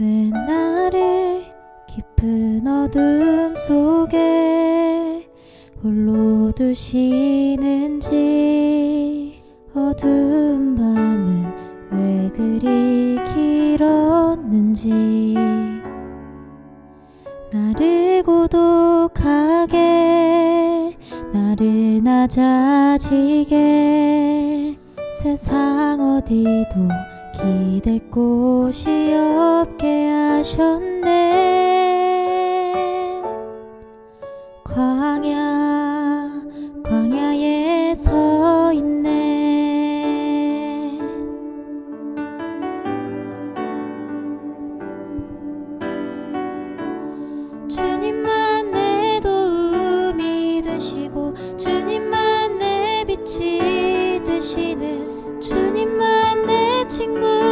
왜 나를 깊은 어둠 속에 홀로 두시는지 어두운 밤은 왜 그리 길었는지 나를 고독하게 나를 낮아지게 세상 어디도 기댈 곳이 없게 하셨네? 광야 광야에 서 있네. 주님만 내 도움이 되시고 주님만 내 빛이 되시는 주님만 내 친구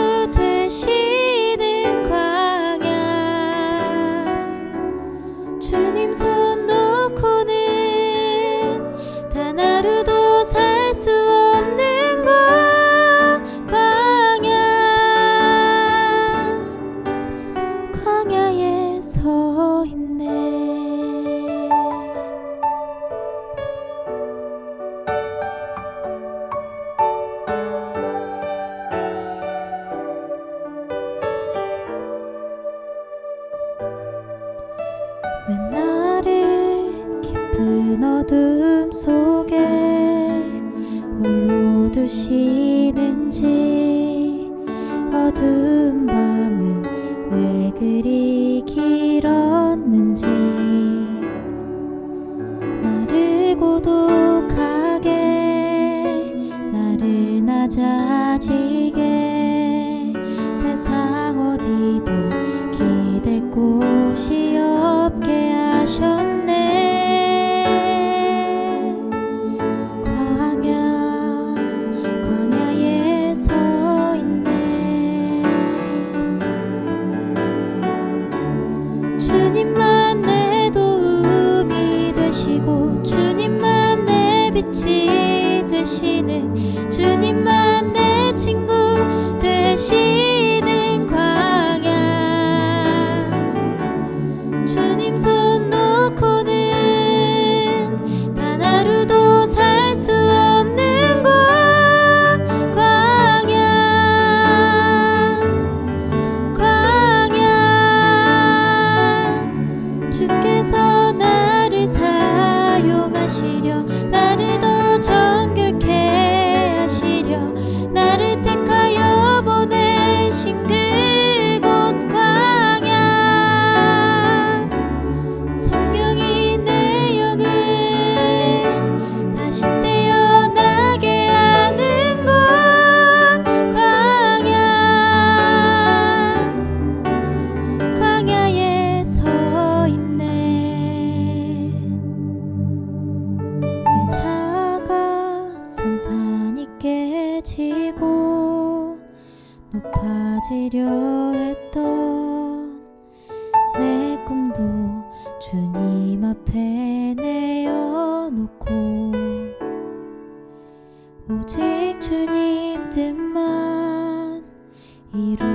서 있네. 왜 나를 깊은 어둠 속에 홀로 두시는지 어두운 밤은 왜 그리 고독하게 나를 낮아지게 빛이 되시는 주님만 내 친구 되시 높아지려 했던 내 꿈도 주님 앞에 내어놓고 오직 주님 뜻만 이루